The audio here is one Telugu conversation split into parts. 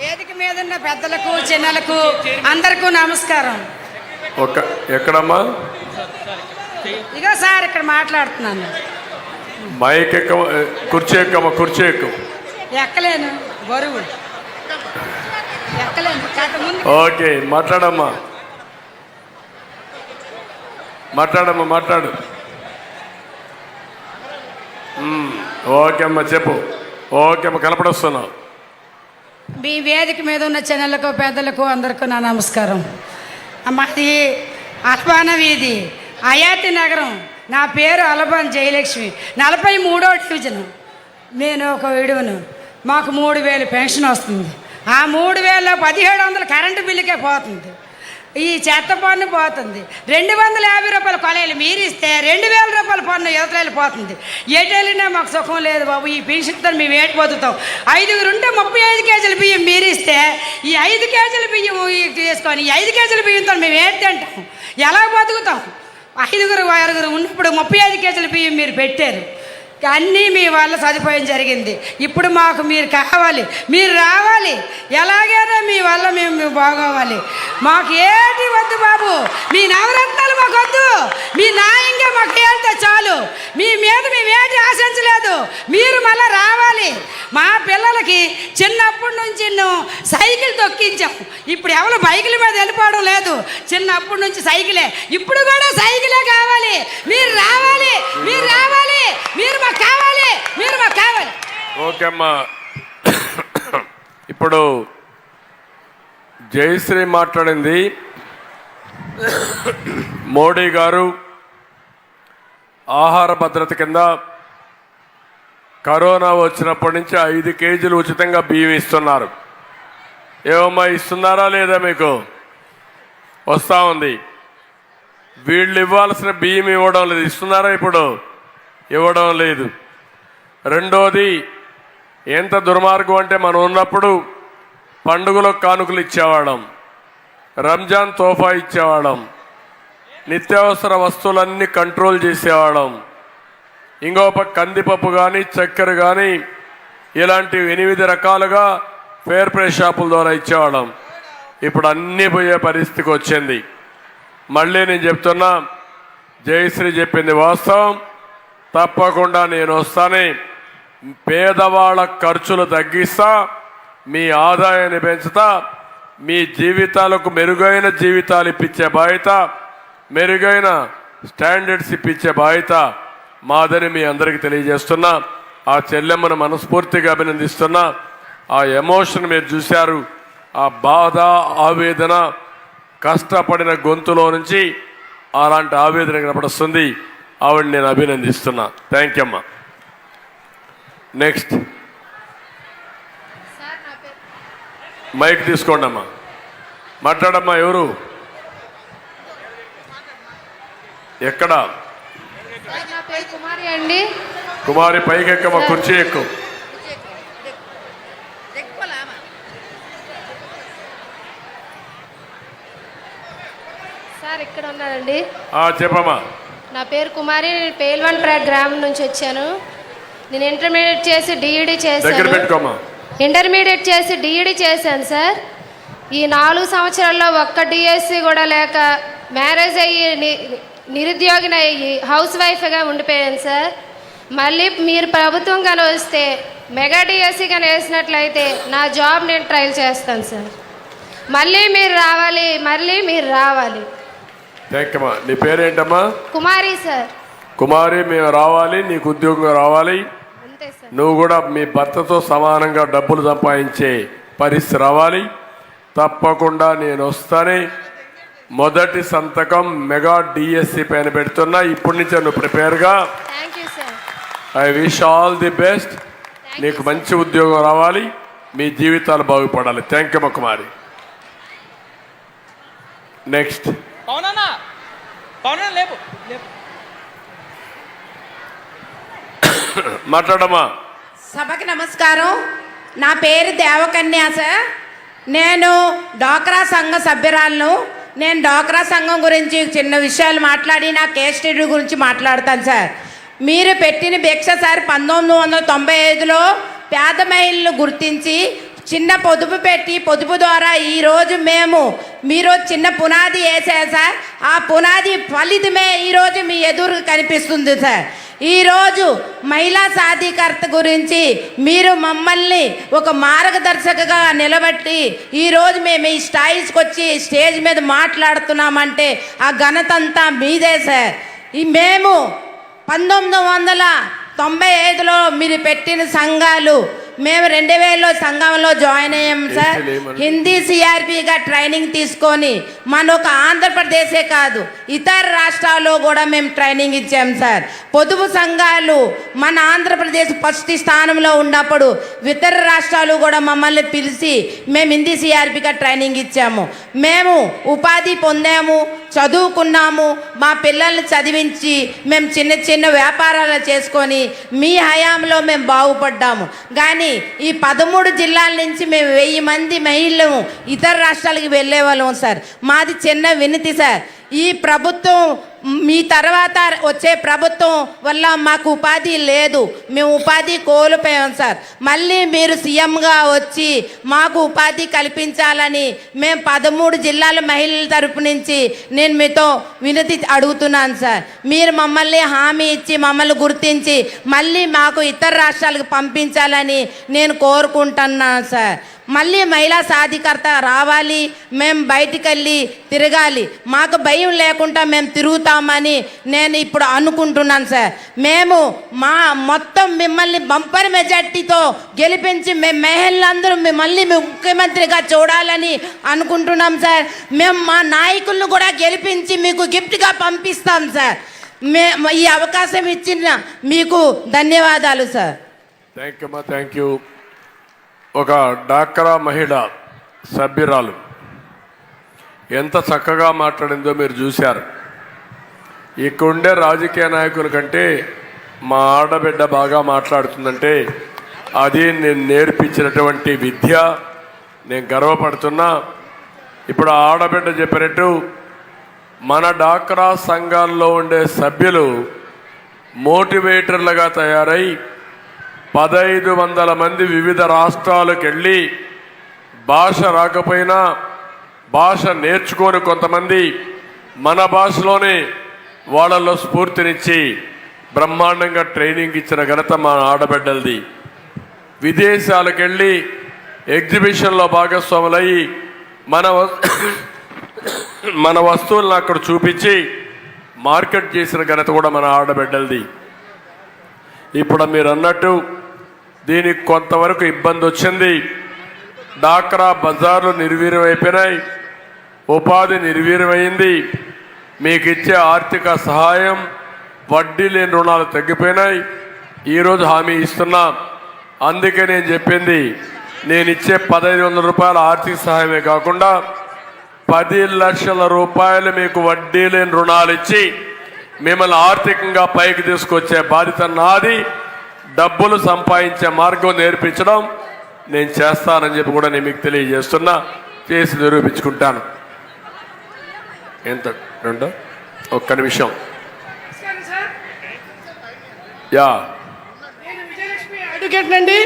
వేదిక మీద ఉన్న పెద్దలకు చిన్నలకు అందరికీ నమస్కారం. ఒక ఎక్కడమ్మా? ఇగో సార్ ఇక్కడ మాట్లాడుతున్నాను. మైక్ ఎక్క కుర్చీ ఎక్కమ్మా కుర్చీ ఎక్కు ఎక్కలేను బరువు. ఎక్కలేను కాక ముందు ఓకే మాట్లాడమ్మా. మాట్లాడమ్మా మాట్లాడు. ఓకే అమ్మా చెప్పు. ఓకే అమ్మా కనపడొస్తున్నావు. మీ వేదిక మీద ఉన్న చిన్నలకు పెద్దలకు అందరికీ నా నమస్కారం. మాది అల్పాన వీధి అయాతి నగరం. నా పేరు అలబాన్ జయలక్ష్మి. నలభై మూడో డివిజన్. నేను ఒక విడువను. మాకు మూడు వేలు పెన్షన్ వస్తుంది. ఆ మూడు వేల పదిహేడు వందలు కరెంటు బిల్లుకే పోతుంది. ఈ చెత్త పన్ను పోతుంది. రెండు వందల యాభై రూపాయల కొలయలు మీరిస్తే రెండు వేల రూపాయల పన్ను యువతలు పోతుంది. ఎటు వెళ్ళినా మాకు సుఖం లేదు బాబు. ఈ పెన్షన్తో మేము ఏటి పోతుంటాం ఐదుగురు ఉంటే ముప్పై ఐదు కేజీల బియ్యం మీరిస్తే ఈ ఐదు కేజీల బియ్యం తీసుకొని ఈ ఐదు కేజీల బియ్యంతో మేము ఏటి తింటాం? ఎలా బతుకుతాం? ఐదుగురు ఆరుగురు ఉన్నప్పుడు ముప్పై ఐదు కేజీల బియ్యం మీరు పెట్టారు. అన్నీ మీ వల్ల సదుపాయం జరిగింది. ఇప్పుడు మాకు మీరు కావాలి మీరు రావాలి. ఎలాగైనా మీ వల్ల మేము బాగోవాలి. మాకు ఏటి వద్దు బాబు. మీ నవరత్నాలు మాకు వద్దు. మీ నాయంగా మాకు ఏంటో చాలు. మీ మీద మేము ఏది ఆశించలేదు. మీరు మళ్ళీ రావాలి. మా పిల్లలకి చిన్నప్పటి నుంచి సైకిల్ తొక్కించాం. ఇప్పుడు ఎవరు బైకుల మీద వెళ్ళిపోవడం లేదు. చిన్నప్పటి నుంచి సైకిలే. ఇప్పుడు కూడా సైకిలే కావాలి. మీరు రావాలి. మీరు రావాలి. మీరు మాకు కావాలి? మీరు మాకు కావాలి? ఓకే అమ్మా. ఇప్పుడు జయశ్రీ మాట్లాడింది. మోడీ గారు ఆహార భద్రత కింద కరోనా వచ్చినప్పటి నుంచి ఐదు కేజీలు ఉచితంగా బియ్యం ఇస్తున్నారు. ఏమమ్మా ఇస్తున్నారా లేదా మీకు? వస్తూ ఉంది. వీళ్ళు ఇవ్వాల్సిన బియ్యం ఇవ్వడం లేదు. ఇస్తున్నారా ఇప్పుడు? ఇవ్వడం లేదు. రెండోది ఎంత దుర్మార్గం అంటే మనం ఉన్నప్పుడు పండుగలకు కానుకలు ఇచ్చేవాళ్ళం. రంజాన్ తోఫా ఇచ్చేవాళ్ళం. నిత్యావసర వస్తువులన్నీ కంట్రోల్ చేసేవాళ్ళం. ఇంకో పక్క కందిపప్పు కానీ చక్కెర కానీ ఇలాంటి ఎనిమిది రకాలుగా ఫేర్ ప్రైస్ షాపుల ద్వారా ఇచ్చేవాళ్ళం. ఇప్పుడు అన్నీ పోయే పరిస్థితికి వచ్చింది. మళ్ళీ నేను చెప్తున్నా జయశ్రీ చెప్పింది వాస్తవం. తప్పకుండా నేను వస్తానే. పేదవాళ్ళ ఖర్చులు తగ్గిస్తా మీ ఆదాయాన్ని పెంచుతా మీ జీవితాలకు మెరుగైన జీవితాలు ఇప్పించే బాధ్యత మెరుగైన స్టాండర్డ్స్ ఇప్పించే బాధ్యత మాదని మీ అందరికీ తెలియజేస్తున్నా. ఆ చెల్లెమ్మను మనస్ఫూర్తిగా అభినందిస్తున్నా. ఆ ఎమోషన్ మీరు చూశారు. ఆ బాధ ఆవేదన కష్టపడిన గొంతులో నుంచి అలాంటి ఆవేదన కనపడుస్తుంది. ఆవిడ నేను అభినందిస్తున్నా. థ్యాంక్ యూ అమ్మా. నెక్స్ట్ మైక్ తీసుకోండి అమ్మా. మాట్లాడమ్మా ఎవరు? ఎక్కడ? కుమారి పైకి ఎక్కమ్మా కుర్చీ ఎక్కు. సార్ ఇక్కడ చెప్పమ్మా. నా పేరు కుమారి నేను పేల్వన్పేట గ్రామం నుంచి వచ్చాను. నేను ఇంటర్మీడియట్ చేసి డిఈడి దగ్గర చేశాను ఇంటర్మీడియట్ చేసి డిఈడి చేశాను సార్. ఈ నాలుగు సంవత్సరాల్లో ఒక్క డిఎస్సి కూడా లేక మ్యారేజ్ అయ్యి ని- నిరుద్యోగిని అయ్యి హౌస్ వైఫ్గా ఉండిపోయాను సార్. మళ్ళీ మీరు ప్రభుత్వం కానీ వస్తే మెగా డిఎస్సి కానీ వేసినట్లయితే నా జాబ్ నేను ట్రయల్ చేస్తాను సార్. మళ్ళీ మీరు రావాలి మళ్ళీ మీరు రావాలి. థ్యాంక్ యూ అమ్మా నీ పేరేంటమ్మా? కుమారి సార్ కుమారి మేము రావాలి నీకు ఉద్యోగం రావాలి. నువ్వు కూడా మీ భర్తతో సమానంగా డబ్బులు సంపాదించే పరిస్థితి రావాలి. తప్పకుండా నేను వస్తానే. మొదటి సంతకం మెగా డిఎస్సి పైన పెడుతున్నా. ఇప్పటి నుంచే నువ్వు ప్రిపేర్గా. I wish all the best నీకు మంచి ఉద్యోగం రావాలి. మీ జీవితాలు బాగుపడాలి. Thank you Kumari. నెక్స్ట్ పవనన్నా పవనన్న లేపు. లేపు మాట్లాడమ్మా. సభకి నమస్కారం. నా పేరు దేవకన్య సార్. నేను డాక్రా సంఘ సభ్యురాలను. నేను డాక్రా సంఘం గురించి చిన్న విషయాలు మాట్లాడి నా కేస్ స్టడీ గురించి మాట్లాడతాను సార్. మీరు పెట్టిన భిక్ష సార్ పంతొమ్మిది వందల తొంభై ఐదులో పేద మహిళలను గుర్తించి చిన్న పొదుపు పెట్టి పొదుపు ద్వారా ఈరోజు మేము మీరు చిన్న పునాది వేసే సార్. ఆ పునాది ఫలితమే ఈరోజు మీ ఎదురు కనిపిస్తుంది సార్. ఈరోజు మహిళా సాధికారత గురించి మీరు మమ్మల్ని ఒక మార్గదర్శకగా నిలబెట్టి ఈరోజు మేము ఈ స్టాయిస్కి వచ్చి స్టేజ్ మీద మాట్లాడుతున్నామంటే ఆ ఘనతంతా మీదే సార్. ఈ మేము పంతొమ్మిది వందల తొంభై ఐదులో మీరు పెట్టిన సంఘాలు మేము రెండు వేలలో సంఘంలో జాయిన్ అయ్యాం సార్? హిందీ సిఆర్పిగా ట్రైనింగ్ తీసుకొని మన ఒక ఆంధ్రప్రదేశే కాదు ఇతర రాష్ట్రాల్లో కూడా మేము ట్రైనింగ్ ఇచ్చాం సార్. పొదుపు సంఘాలు మన ఆంధ్రప్రదేశ్ ఫస్ట్ స్థానంలో ఉన్నప్పుడు ఇతర రాష్ట్రాలు కూడా మమ్మల్ని పిలిచి మేము హిందీ సిఆర్పిగా ట్రైనింగ్ ఇచ్చాము. మేము ఉపాధి పొందాము చదువుకున్నాము మా పిల్లల్ని చదివించి మేము చిన్న చిన్న వ్యాపారాలు చేసుకొని మీ హయాంలో మేము బాగుపడ్డాము. కానీ ఈ పదమూడు జిల్లాల నుంచి మేము వెయ్యి మంది మహిళలు ఇతర రాష్ట్రాలకి వెళ్ళే వాళ్ళం సార్. మాది చిన్న వినతి సార్. ఈ ప్రభుత్వం మీ తర్వాత వచ్చే ప్రభుత్వం వల్ల మాకు ఉపాధి లేదు. మేము ఉపాధి కోల్పోయాం సార్. మళ్ళీ మీరు సీఎంగా వచ్చి మాకు ఉపాధి కల్పించాలని మేము పదమూడు జిల్లాల మహిళల తరపు నుంచి నేను మీతో వినతి అడుగుతున్నాను సార్. మీరు మమ్మల్ని హామీ ఇచ్చి మమ్మల్ని గుర్తించి మళ్ళీ మాకు ఇతర రాష్ట్రాలకు పంపించాలని నేను కోరుకుంటున్నాను సార్. మళ్ళీ మహిళా సాధికారత రావాలి మేము బయటికి వెళ్ళి తిరగాలి. మాకు భయం లేకుండా మేము తిరుగుతామని నేను ఇప్పుడు అనుకుంటున్నాను సార్. మేము మా మొత్తం మిమ్మల్ని బంపర్ మెజార్టీతో గెలిపించి మేము మహిళలందరూ మిమ్మల్ని ముఖ్యమంత్రిగా చూడాలని అనుకుంటున్నాం సార్. మేము మా నాయకులను కూడా గెలిపించి మీకు గిఫ్ట్గా పంపిస్తాం సార్. మే ఈ అవకాశం ఇచ్చిన మీకు ధన్యవాదాలు sir. Thank you thank you ఒక డాక్రా మహిళ సభ్యురాలు. ఎంత చక్కగా మాట్లాడిందో మీరు చూశారు. ఇక్కడుండే రాజకీయ నాయకుల కంటే మా ఆడబిడ్డ బాగా మాట్లాడుతుందంటే అది నేను నేర్పించినటువంటి విద్య నేను గర్వపడుతున్నా. ఇప్పుడు ఆడబిడ్డ చెప్పినట్టు మన డాక్రా సంఘాల్లో ఉండే సభ్యులు మోటివేటర్లుగా తయారై పదహైదు వందల మంది వివిధ రాష్ట్రాలకు వెళ్ళి భాష రాకపోయినా భాష నేర్చుకొని కొంతమంది మన భాషలోనే వాళ్ళలో స్ఫూర్తినిచ్చి బ్రహ్మాండంగా ట్రైనింగ్ ఇచ్చిన ఘనత మా ఆడబిడ్డలది. విదేశాలకు వెళ్ళి ఎగ్జిబిషన్లో భాగస్వాములయ్యి మన మన వస్తువులను అక్కడ చూపించి మార్కెట్ చేసిన ఘనత కూడా మన ఆడబిడ్డలది. ఇప్పుడు మీరు అన్నట్టు దీనికి కొంతవరకు ఇబ్బంది వచ్చింది. డాక్రా బజార్లు నిర్వీర్యమైపోయినాయి. ఉపాధి నిర్వీర్యమైంది. మీకు ఇచ్చే ఆర్థిక సహాయం వడ్డీ లేని రుణాలు తగ్గిపోయినాయి. ఈరోజు హామీ ఇస్తున్నా. అందుకే నేను చెప్పింది నేను ఇచ్చే పదహైదు వందల రూపాయల ఆర్థిక సహాయమే కాకుండా పది లక్షల రూపాయలు మీకు వడ్డీ లేని రుణాలు ఇచ్చి మిమ్మల్ని ఆర్థికంగా పైకి తీసుకొచ్చే బాధ్యత నాది. డబ్బులు సంపాదించే మార్గం నేర్పించడం నేను చేస్తానని చెప్పి కూడా నేను మీకు తెలియజేస్తున్నా. చేసి నిరూపించుకుంటాను. ఎంత? రెండు? ఒక్క నిమిషం. యా. అడ్వకేట్ అండి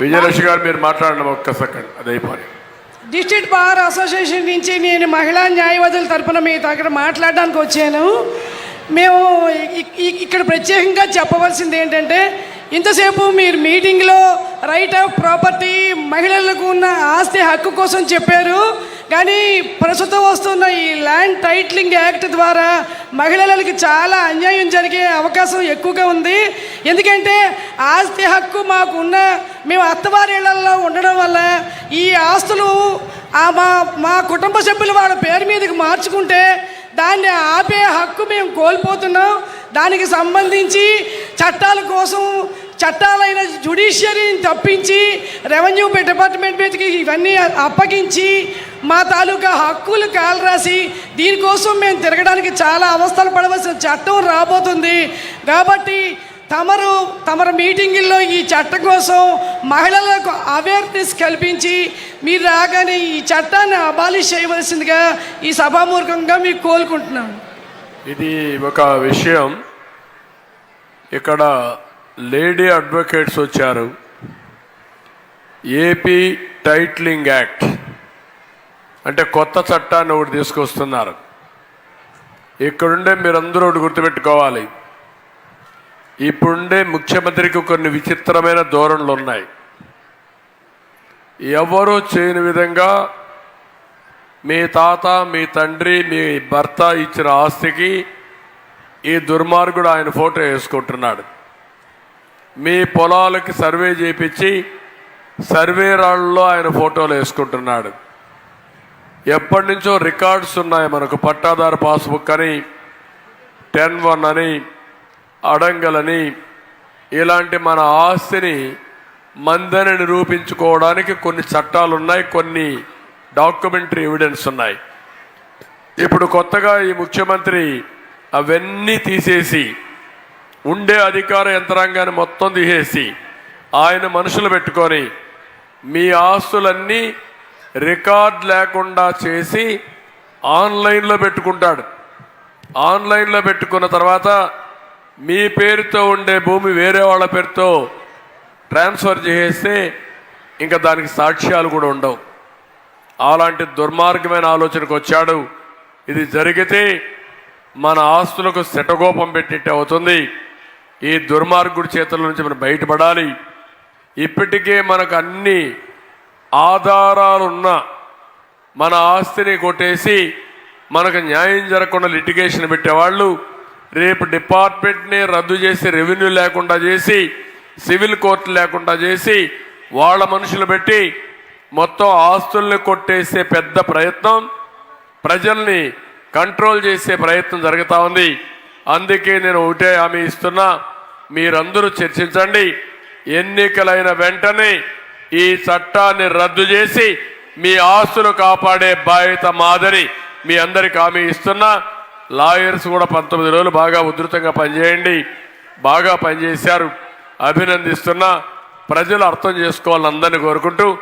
విజయలక్ష్మి గారు మీరు మాట్లాడడం ఒక్క సెకండ్. అదైపోయి డిస్ట్రిక్ట్ బార్ అసోసియేషన్ నుంచి నేను మహిళా న్యాయవాదుల తరఫున మీ దగ్గర మాట్లాడడానికి వచ్చాను. మేము ఇక్కడ ప్రత్యేకంగా చెప్పవలసింది ఏంటంటే ఇంతసేపు మీరు మీటింగ్లో రైట్ ఆఫ్ ప్రాపర్టీ మహిళలకు ఉన్న ఆస్తి హక్కు కోసం చెప్పారు. కానీ ప్రస్తుతం వస్తున్న ఈ ల్యాండ్ టైట్లింగ్ యాక్ట్ ద్వారా మహిళలకి చాలా అన్యాయం జరిగే అవకాశం ఎక్కువగా ఉంది. ఎందుకంటే ఆస్తి హక్కు మాకు ఉన్న మేము అత్తవారి ఇళ్ళలో ఉండడం వల్ల ఈ ఆస్తులు మా మా కుటుంబ సభ్యులు వాళ్ళ పేరు మీదకి మార్చుకుంటే దాన్ని ఆపే హక్కు మేము కోల్పోతున్నాం. దానికి సంబంధించి చట్టాల కోసం చట్టాలైన జుడిషియరీని తప్పించి రెవెన్యూ డిపార్ట్మెంట్ మీదకి ఇవన్నీ అప్పగించి మా తాలూకా హక్కులు కాలరాసి దీనికోసం మేము తిరగడానికి చాలా అవస్థలు పడవలసిన చట్టం రాబోతుంది. కాబట్టి తమరు తమరు మీటింగుల్లో ఈ చట్టం కోసం మహిళలకు అవేర్నెస్ కల్పించి మీరు రాగానే ఈ చట్టాన్ని అబాలిష్ చేయవలసిందిగా ఈ సభామూర్ఖంగా మీకు కోలుకుంటున్నాను ఇది ఒక విషయం. ఇక్కడ లేడీ అడ్వకేట్స్ వచ్చారు. ఏపీ టైట్లింగ్ యాక్ట్ అంటే కొత్త చట్టాన్ని ఒకటి తీసుకొస్తున్నారు. ఇక్కడుండే మీరందరూ ఒకటి గుర్తుపెట్టుకోవాలి. ఇప్పుడుండే ముఖ్యమంత్రికి కొన్ని విచిత్రమైన ధోరణులు ఉన్నాయి ఎవరు చేయని విధంగా మీ తాత మీ తండ్రి మీ భర్త ఇచ్చిన ఆస్తికి ఈ దుర్మార్గుడు ఆయన ఫోటో వేసుకుంటున్నాడు. మీ పొలాలకి సర్వే చేపించి సర్వే రాళ్ళలో ఆయన ఫోటోలు వేసుకుంటున్నాడు. ఎప్పటి నుంచో రికార్డ్స్ ఉన్నాయి మనకు. పట్టాదారు పాస్బుక్ అని టెన్ వన్ అని అడంగలని ఇలాంటి మన ఆస్తిని మందని నిరూపించుకోవడానికి కొన్ని చట్టాలు ఉన్నాయి కొన్ని డాక్యుమెంటరీ ఎవిడెన్స్ ఉన్నాయి. ఇప్పుడు కొత్తగా ఈ ముఖ్యమంత్రి అవన్నీ తీసేసి ఉండే అధికార యంత్రాంగాన్ని మొత్తం తీసేసి ఆయన మనుషులు పెట్టుకొని మీ ఆస్తులన్నీ రికార్డ్ లేకుండా చేసి ఆన్లైన్లో పెట్టుకుంటాడు. ఆన్లైన్లో పెట్టుకున్న తర్వాత మీ పేరుతో ఉండే భూమి వేరే వాళ్ళ పేరుతో ట్రాన్స్ఫర్ చేసేస్తే ఇంకా దానికి సాక్ష్యాలు కూడా ఉండవు. అలాంటి దుర్మార్గమైన ఆలోచనకు వచ్చాడు. ఇది జరిగితే మన ఆస్తులకు శటగోపం పెట్టిట్టు అవుతుంది. ఈ దుర్మార్గుడి చేతుల నుంచి మనం బయటపడాలి. ఇప్పటికే మనకు అన్ని ఆధారాలున్న మన ఆస్తిని కొట్టేసి మనకు న్యాయం జరగకుండా లిటిగేషన్ పెట్టేవాళ్ళు రేపు డిపార్ట్మెంట్ని రద్దు చేసి రెవెన్యూ లేకుండా చేసి సివిల్ కోర్టు లేకుండా చేసి వాళ్ళ మనుషులు పెట్టి మొత్తం ఆస్తుల్ని కొట్టేసే పెద్ద ప్రయత్నం ప్రజల్ని కంట్రోల్ చేసే ప్రయత్నం జరుగుతూ ఉంది. అందుకే నేను ఒకటే హామీ ఇస్తున్నా. మీరందరూ చర్చించండి. ఎన్నికలైన వెంటనే ఈ చట్టాన్ని రద్దు చేసి మీ ఆస్తులు కాపాడే బాధ్యత మాదని మీ అందరికి హామీ ఇస్తున్నా. లాయర్స్ కూడా పంతొమ్మిది రోజులు బాగా ఉధృతంగా పనిచేయండి. బాగా పనిచేశారు. అభినందిస్తున్నా. ప్రజలు అర్థం చేసుకోవాలని అందరినీ కోరుకుంటూ